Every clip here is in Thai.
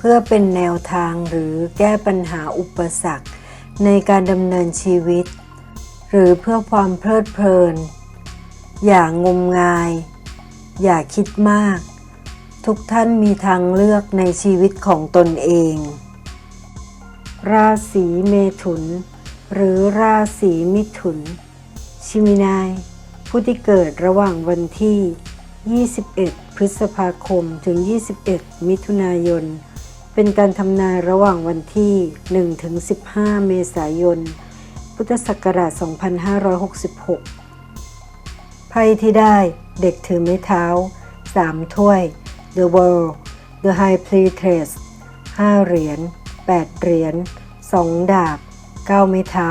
พื่อเป็นแนวทางหรือแก้ปัญหาอุปสรรค ในการดำเนินชีวิต หรือเพื่อความเพลิดเพลิน อย่างงมงาย อย่าคิดมาก ทุกท่านมีทางเลือกในชีวิตของตนเอง ราศีเมถุน หรือราศีมิถุน ชิมินาย ผู้ที่เกิดระหว่างวันที่ 21 พฤษภาคมถึง 21 มิถุนายน เป็นการทำนายระหว่างวันที่ 1 ถึง 15 เมษายน พุทธศักราช 2566 ไพ่ที่ได้เด็กถือไม้เท้า 3 ถ้วย The World The High Priestess 5 เหรียญ 8 เหรียญ 2 ดาบ 9 ไม้เท้า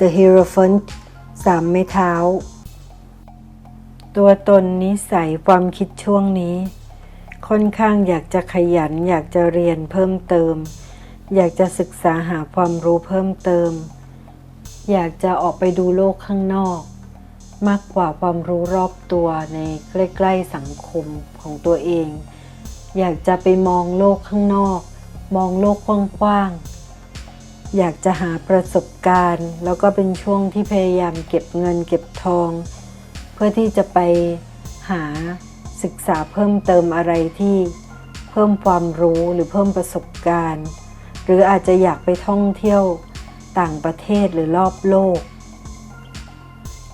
The Hierophant 3 ไม้เท้า ตัวตนนิสัยความคิดช่วงนี้ ค่อนข้างอยากจะขยัน อยากจะเรียนเพิ่มเติม อยากจะศึกษาหาความรู้เพิ่มเติม อยากจะออกไปดูโลกข้างนอก มากกว่าความรู้รอบตัวในใกล้ ๆสังคมของตัวเอง อยากจะไปมองโลกข้างนอก มองโลกกว้างๆอยากจะหาประสบการณ์ แล้วก็เป็นช่วงที่พยายามเก็บเงินเก็บทอง เพื่อที่จะไปหา ศึกษาเพิ่มเติมอะไรที่เพิ่มความรู้หรือเพิ่มประสบการณ์ หรืออาจจะอยากไปท่องเที่ยวต่างประเทศหรือรอบโลก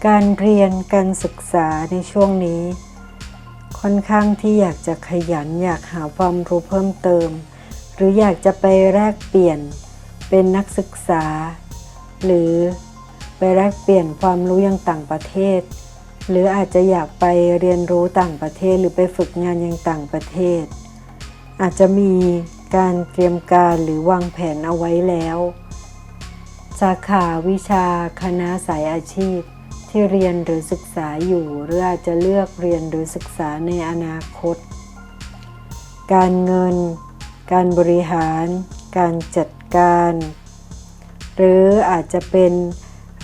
การเรียนการศึกษาในช่วงนี้ ค่อนข้างที่อยากจะขยันอยากหาความรู้เพิ่มเติม หรืออยากจะไปแลกเปลี่ยนเป็นนักศึกษา หรือไปแลกเปลี่ยนความรู้ยังต่างประเทศ หรืออาจจะอยากไปเรียนรู้ต่างประเทศหรือไปฝึกงานยังต่างประเทศ อาจจะมีการเตรียมการหรือวางแผนเอาไว้แล้ว สาขาวิชาคณะสายอาชีพ ที่เรียนหรือศึกษาอยู่ หรืออาจจะเลือกเรียนหรือศึกษาในอนาคต การเงิน การบริหาร การจัดการ หรืออาจจะเป็น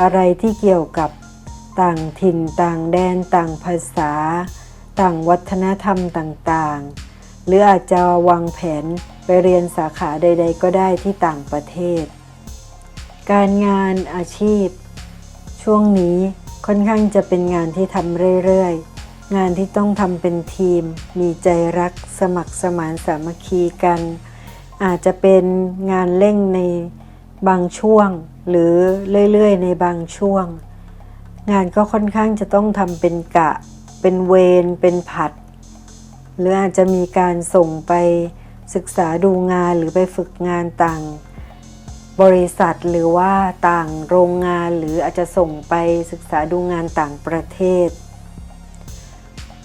อะไรที่เกี่ยวกับ ต่างถิ่นต่างแดนต่างภาษา ต่างวัฒนธรรมต่างๆ หรืออาจจะวางแผนไปเรียนสาขาใด ๆ ก็ได้ที่ต่างประเทศ การงานอาชีพ ช่วงนี้ค่อนข้างจะเป็นงานที่ทำเรื่อยๆ งานที่ต้องทำเป็นทีม มีใจรักสมัครสมานสามัคคีกัน อาจจะเป็นงานเร่งในบางช่วง หรือเรื่อยๆ ในบางช่วง งานก็ค่อนข้างจะต้องทำเป็นกะ เป็นเวร เป็นผัด หรืออาจจะมีการส่งไปศึกษาดูงานหรือไปฝึกงานต่าง บริษัทหรือว่าต่างโรงงานหรืออาจจะส่งไปศึกษาดูงานต่างประเทศ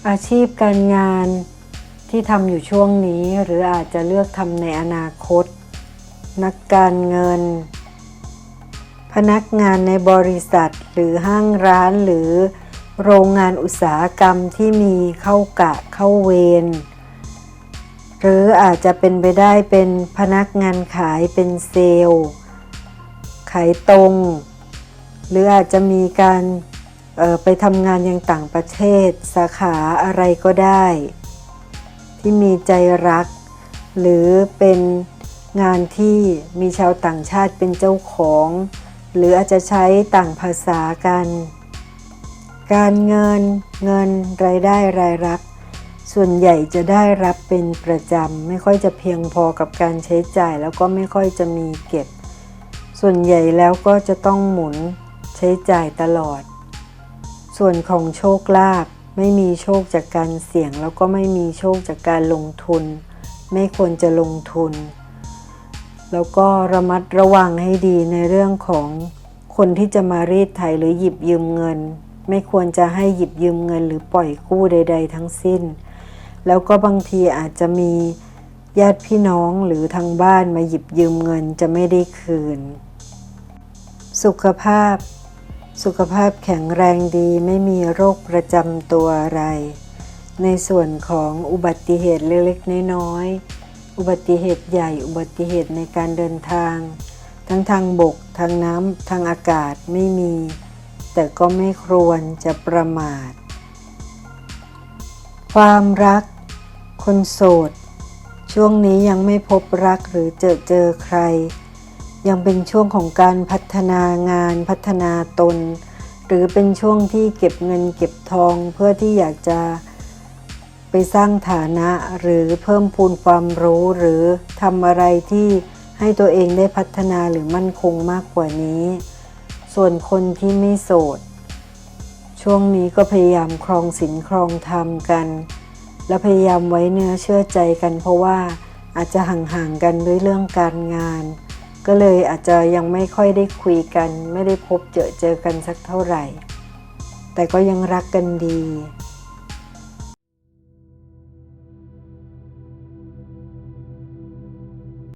อาชีพการงานที่ทำอยู่ช่วงนี้หรืออาจจะเลือกทำในอนาคต นักการเงิน พนักงานในบริษัทหรือห้างร้านหรือโรงงานอุตสาหกรรมที่มีเข้ากะเข้าเวรหรืออาจจะเป็นไปได้เป็นพนักงานขายเป็นเซลล์ ขายตรง หรืออาจจะมีการไปทำงานยังต่างประเทศ สาขาอะไรก็ได้ ที่มีใจรัก หรือเป็นงานที่มีชาวต่างชาติเป็นเจ้าของ หรืออาจจะใช้ต่างภาษากัน การเงินเงินรายได้รายรับ ส่วนใหญ่จะได้รับเป็นประจำ ไม่ค่อยจะเพียงพอกับการใช้จ่าย แล้วก็ไม่ค่อยจะมีเก็บ ส่วนใหญ่แล้วก็จะต้องหมุนใช้จ่ายตลอด ส่วนของโชคลาภไม่มีโชคจากการเสี่ยง แล้วก็ไม่มีโชคจากการลงทุน ไม่ควรจะลงทุน แล้วก็ระมัดระวังให้ดีในเรื่องของคนที่จะมารีดไถหรือหยิบยืมเงิน ไม่ควรจะให้หยิบยืมเงิน หรือปล่อยกู้ใด ๆ ทั้งสิ้น แล้วก็บางทีอาจจะมีญาติพี่น้องหรือทางบ้านมาหยิบยืมเงินจะไม่ได้คืน สุขภาพ สุขภาพแข็งแรงดีไม่มีโรคประจำตัวอะไร ในส่วนของอุบัติเหตุเล็กๆน้อยๆ อุบัติเหตุใหญ่ อุบัติเหตุในการเดินทาง ทั้งทางบก ทางน้ำ ทางอากาศไม่มี แต่ก็ไม่ควรจะประมาท ความรัก คนโสด ช่วงนี้ยังไม่พบรักหรือเจอเจอใคร ยังเป็นช่วงของการพัฒนางานพัฒนาตน หรือเป็นช่วงที่เก็บเงินเก็บทองเพื่อที่อยากจะ ไปสร้างฐานะหรือเพิ่มพูนความรู้หรือทำอะไรที่ให้ตัวเองได้พัฒนาหรือมั่นคงมากกว่านี้ ส่วนคนที่ไม่โสด ช่วงนี้ก็พยายามครองศีลครองธรรมกัน และพยายามไว้เนื้อเชื่อใจกัน เพราะว่าอาจจะห่างๆกันด้วยเรื่องการงาน ก็เลยอาจจะยังไม่ค่อยได้คุยกัน ไม่ได้พบเจอเจอกันสักเท่าไหร่ แต่ก็ยังรักกันดี